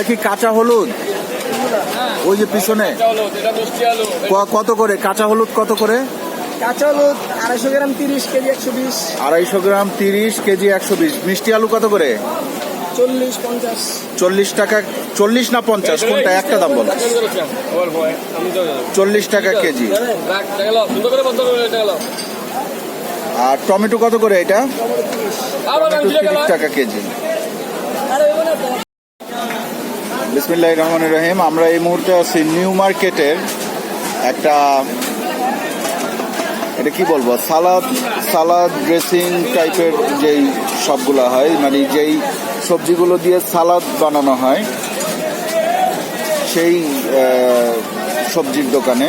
এগুলা কি কাঁচা হলুদ? ওই যে পিছনে। কত করে? কাঁচা হলুদ কত করে? কাঁচা হলুদ আড়াইশো গ্রাম তিরিশ কেজি একশো বিশ। আড়াইশো গ্রাম তিরিশ কেজি একশো বিশ। মিষ্টি আলু কত করে? চল্লিশ পঞ্চাশ। চল্লিশ টাকা চল্লিশ না পঞ্চাশ? কোনটা? একটা দাম বলো। চল্লিশ টাকা কেজি। আর টমেটো কত করে এটা? তিরিশ টাকা কেজি আরে ওগুলো তো বিসমিল্লাহ রহমান রহিম। আমরা এই মুহূর্তে আছি নিউ মার্কেটের একটা এটা কি বলব? সালাদ সালাদ ড্রেসিং টাইপের যেই সবগুলো হয় মানে যেই সবজিগুলো দিয়ে সালাদ বানানো হয় সেই সবজির দোকানে।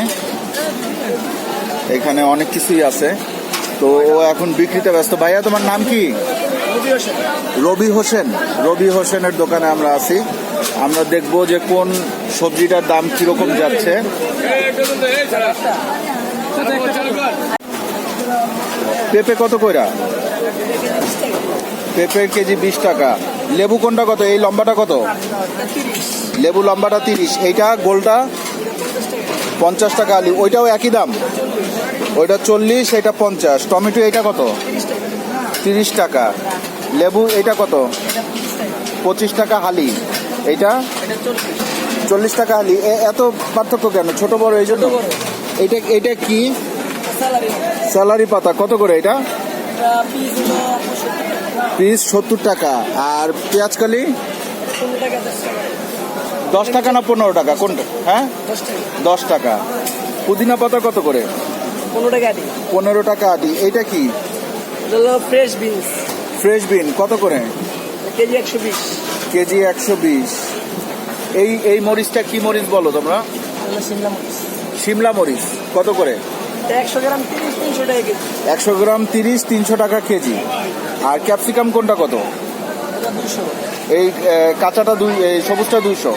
এখানে অনেক কিছুই আছে। তো ও এখন বিক্রিতে ব্যস্ত। ভাইয়া তোমার নাম কি? রবি হোসেন। রবি হোসেনের দোকানে আমরা আছি। আমরা দেখব যে কোন সবজিটার দাম কীরকম যাচ্ছে। পেঁপে কত কইরা? পেঁপে কেজি বিশ টাকা। লেবু কোনটা কত? এই লম্বাটা কত? লেবু লম্বাটা তিরিশ। এইটা গোলটা পঞ্চাশ টাকা আলু। ওইটাও একই দাম। ওইটা চল্লিশ এটা পঞ্চাশ। টমেটো এটা কত? তিরিশ টাকা। লেবু এটা কত? পঁচিশ টাকা হালি। এইটা চল্লিশ। টাকা হালি। এ- এত পার্থক্য কেন? ছোট বড় এই জন্য? এটা এটা কি? স্যালারি। পাতা। কত করে এটা? পিস সত্তর টাকা। আর পেঁয়াজ কালি? দশ টাকা। না পনেরো টাকা? কোনটা? হ্যাঁ? দশ টাকা। পুদিনা পাতা কত করে? পনেরো টাকা দিই পনেরো টাকা আটি। এইটা কি? ফ্রেশ বিনস ফ্রেশ বিন কত করে? কেজি একশো বিশ। কেজি একশো বিশ। এই এই মরিচটা কি মরিচ বলো তোমরা? শিমলা মরিচ। সিমলা মরিচ। কত করে? একশো গ্রাম তিরিশ তিনশো টাকা কেজি। আর ক্যাপসিকাম কোনটা কত? এই কাঁচাটা দুই এই সবুজটা দুইশো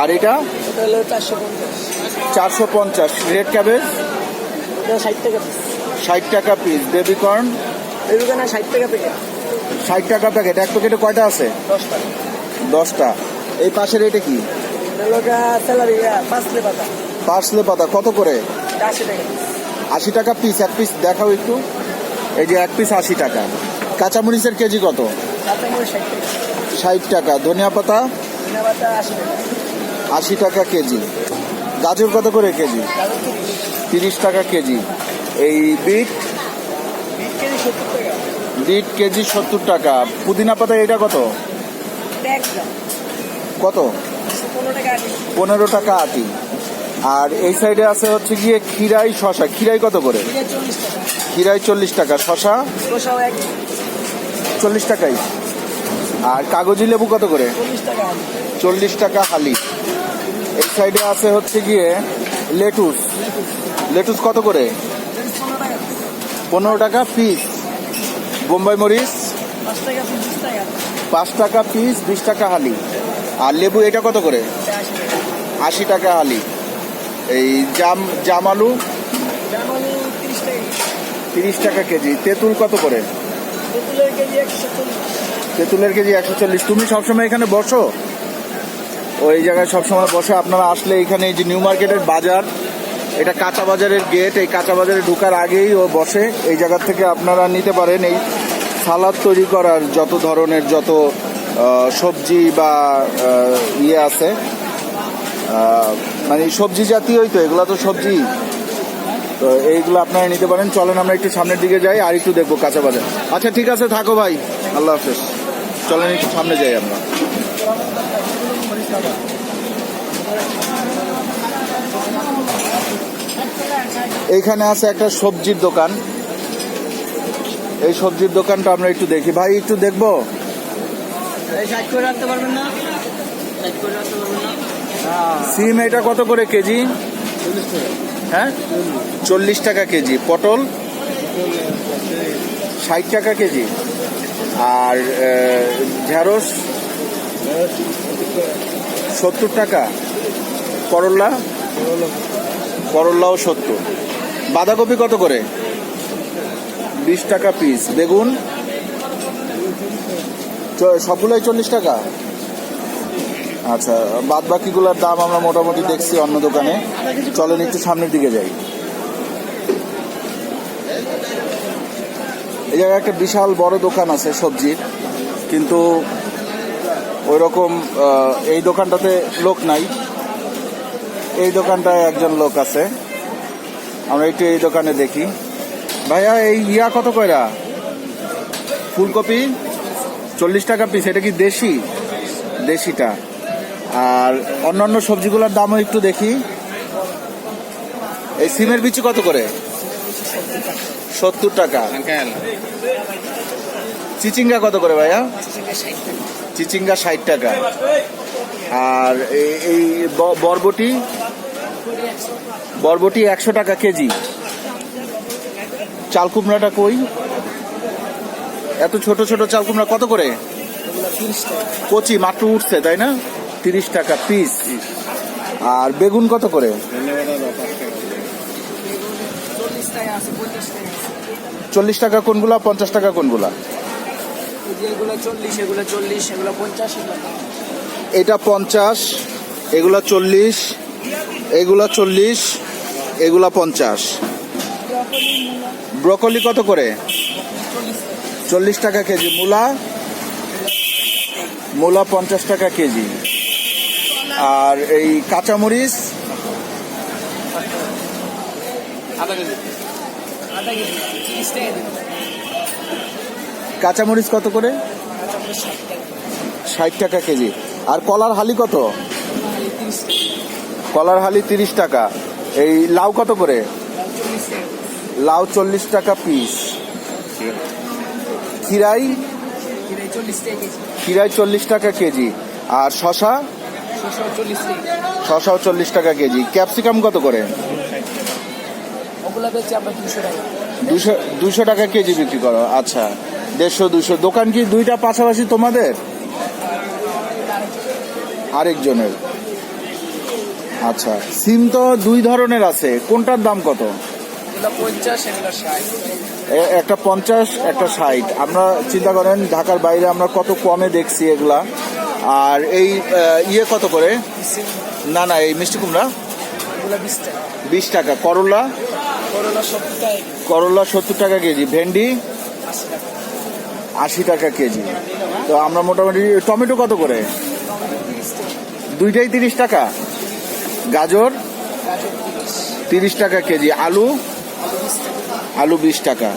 আর এটা? চারশো পঞ্চাশ। Red cabbage? ষাট টাকা পিস ষাট টাকা বেবি কর্ন? ষাট টাকা প্যাকেট ষাট টাকা প্যাকেট এক প্যাকেটে কয়টা আছে? দশটা। এই পাশের এটা কি? পার্সলে পাতা। কত করে? আশি টাকা। পিস এক পিস দেখাও একটু। এই যে এক পিস আশি টাকা। কাঁচামরিচের কেজি কত? ষাট টাকা। ধনিয়া পাতা? আশি টাকা। কেজি। গাজর কত করে কেজি? তিরিশ। টাকা কেজি। এই বিট? বিট কেজি সত্তর টাকা। বিট কেজি সত্তর টাকা। পুদিনা পাতা এটা কত? এক গ্রাম কত? পনেরো টাকা আটি। আর এই সাইডে আছে হচ্ছে গিয়ে খিরাই শশা। খিরাই কত করে? খিরাই চল্লিশ টাকা। শশা? চল্লিশ টাকাই। আর কাগজি লেবু কত করে? চল্লিশ টাকা হালি। এই সাইডে আছে হচ্ছে গিয়ে লেটুস। লেটুস কত করে? পনেরো টাকা। পনেরো টাকা পিস। বোম্বাই মরিচ? পাঁচ টাকা পিস, বিশ টাকা হালি। আর লেবু এটা কত করে? আশি টাকা হালি। এই জাম জাম আলু? তিরিশ টাকা কেজি। তেঁতুল কত করে? তেঁতুলের কেজি একশো চল্লিশ। তুমি সবসময় এখানে বসো? ওই জায়গায় সবসময় বসে। আপনারা আসলে এখানে এই যে নিউ মার্কেটের বাজার, এটা কাঁচা বাজারের গেট এই কাঁচা বাজারে ঢোকার আগেই ও বসে। এই জায়গা থেকে আপনারা নিতে পারেন। এই সালাদ তৈরি করার যত ধরনের যত সবজি বা ইয়ে আছে মানে সবজি জাতীয়ই তো, এগুলো তো সবজি। তো এইগুলো আপনারা নিতে পারেন। চলেন আমরা একটু সামনের দিকে যাই, আর একটু দেখব কাঁচা বাজার। আচ্ছা ঠিক আছে, থাকো ভাই। আল্লাহ হাফেজ। চলেন একটু সামনে যাই আমরা। এইখানে আছে একটা সবজির দোকান। এই সবজির দোকানটা আমরা একটু দেখি। ভাই একটু দেখব? সিম এটা কত করে কেজি? হ্যাঁ? চল্লিশ টাকা কেজি। পটল? ষাট টাকা কেজি। আর ঢেঁড়স? সত্তর টাকা। করল্লা করল্লাও সত্তর। বাঁধাকপি কত করে? বিশ টাকা পিস বেগুন সবগুলোই চল্লিশ টাকা? আচ্ছা বাদ বাকিগুলোর দাম আমরা মোটামুটি দেখছি অন্য দোকানে। চলেন একটু সামনের দিকে যাই। এই জায়গায় একটা বিশাল বড় দোকান আছে সবজির, কিন্তু ওই রকম এই দোকানটাতে লোক নাই। এই দোকানটায় একজন লোক আছে। আমরা একটু এই দোকানে দেখি। ভাইয়া, এই ইয়া কত কয়রা ফুলকপি চল্লিশ টাকা পিস এটা কি দেশি? দেশিটা। আর অন্যান্য সবজিগুলোর দামও একটু দেখি। এই সিমের বিচি কত করে? সত্তর টাকা। চিচিঙ্গা কত করে ভাইয়া? চিচিঙ্গা ষাট টাকা। আর এই- বরবটি? বরবটি একশো টাকা কেজি। চাল কুমড়াটা কই? এত ছোট ছোট চাল কুমড়া কত করে? কচি, মাত্র উঠছে, তাই না? তিরিশ টাকা পিস আর বেগুন কত করে? চল্লিশ টাকা কোনগুলা, পঞ্চাশ টাকা কোনগুলা? এটা পঞ্চাশ, এগুলা চল্লিশ এগুলা চল্লিশ, এগুলা পঞ্চাশ। ব্রকলি কত করে? চল্লিশ টাকা কেজি। মূলা? মূলা পঞ্চাশ টাকা কেজি। আর এই কাঁচামরিচ? আধা কেজি। আধা কেজি। তিরিশ টাকা দেবেন কাঁচামরিচ কত করে? ষাট টাকা কেজি। আর কলার হালি কত? কলার হালি তিরিশ টাকা। এই লাউ কত করে? লাউ চল্লিশ টাকা পিস খিরাই খিরাই চল্লিশ টাকা কেজি। আর শশা? শশাও চল্লিশ টাকা কেজি। ক্যাপসিকাম কত করে? দুশো টাকা কেজি বিক্রি করো। আচ্ছা দেড়শো, দুশো। দোকান কি দুইটা পাশাপাশি তোমাদের? আরেকজনের। আচ্ছা সিম তো দুই ধরনের আছে। কোনটার দাম কত? একটা পঞ্চাশ একটা ষাট। আমরা চিন্তা করেন ঢাকার বাইরে আমরা কত কমে দেখছি এগুলা। আর এই ইয়ে কত করে? না না এই মিষ্টি কুমড়া? বিশ টাকা। করলা? করলা সত্তর টাকা কেজি। ভেন্ডি? আশি টাকা। কেজি। তো আমরা মোটামুটি টমেটো কত করে? দুইটাই তিরিশ টাকা। গাজর? তিরিশ টাকা কেজি। আলু? আলু বিশ টাকা।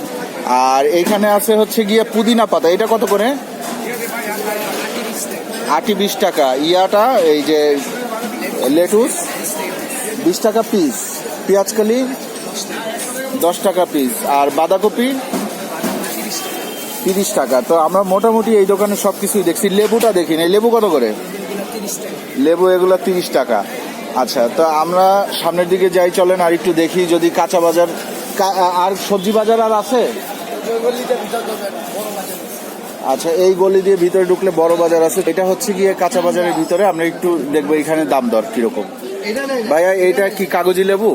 আর এইখানে আছে হচ্ছে গিয়ে পুদিনা পাতা। এটা কত করে? আটি বিশ টাকা। ইয়াটা, এই যে লেটুস, বিশ টাকা পিস পেঁয়াজকালি দশ টাকা পিস আর বাঁধাকপি, তিরিশ টাকা। তো আমরা মোটামুটি এই দোকানে সব কিছুই দেখছি। লেবুটা দেখি না। লেবু কত করে? লেবু এগুলো তিরিশ টাকা। আচ্ছা তো আমরা সামনের দিকে যাই। চলেন আর একটু দেখি। যদি কাঁচা বাজার আর সবজি বাজার আর আছে? আচ্ছা এই গলি দিয়ে ভিতরে ঢুকলে বড় বাজার আছে। এটা হচ্ছে গিয়ে কাঁচা বাজারের ভিতরে। আমরা একটু দেখব এখানে দাম দর কীরকম। ভাইয়া এটা কি কাগজি লেবু?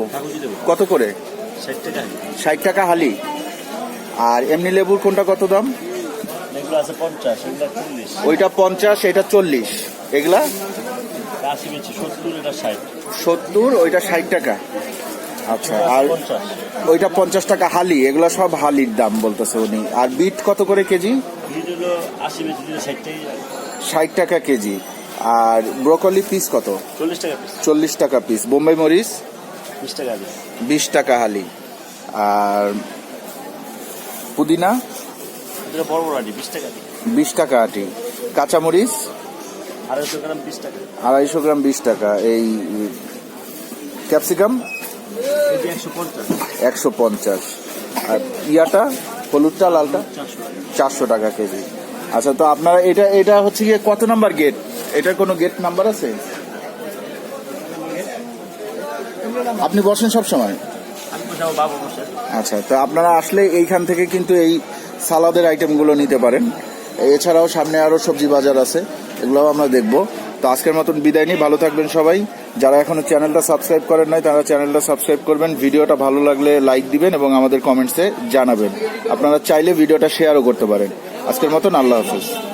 কত করে? ষাট টাকা হালি। আর এমনি লেবুর কোনটা কত দাম? ওইটা পঞ্চাশ এটা চল্লিশ। এগুলা? সত্তর ওইটা ষাট টাকা। আচ্ছা আর ওইটা পঞ্চাশ টাকা হালি এগুলা সব হালির দাম বলতেছে উনি। আর বিট কত করে কেজি? ষাট টাকা। কেজি। আর ব্রোকলি পিস কত? চল্লিশ টাকা পিস বোম্বাই মরিচ? বিশ টাকা হালি। আর পুদিনা? বিশ টাকা আটি কাঁচামরিচ আড়াইশো গ্রাম বিশ টাকা। আড়াইশো গ্রাম বিশ টাকা। এই ক্যাপসিকাম? একশো পঞ্চাশ। আর ইয়াটা, হলুদটা, লালটা? চারশো টাকা কেজি। আচ্ছা তো আপনারা এটা এটা হচ্ছে গিয়ে কত নাম্বার গেট? এটার কোনো গেট নাম্বার আছে? আপনি বসেন সব সময় আচ্ছা তো আপনারা আসলে এইখান থেকে কিন্তু এই সালাদের আইটেমগুলো নিতে পারেন। এছাড়াও সামনে আরও সবজি বাজার আছে, এগুলোও আমরা দেখব। তো আজকের মতন বিদায় নিই, ভালো থাকবেন সবাই। যারা এখনও চ্যানেলটা সাবস্ক্রাইব করেন নাই, তারা চ্যানেলটা সাবস্ক্রাইব করবেন। ভিডিওটা ভালো লাগলে লাইক দিবেন এবং আমাদের কমেন্টসে জানাবেন। আপনারা চাইলে ভিডিওটা শেয়ারও করতে পারেন। আজকের মতন আল্লাহ হাফিজ।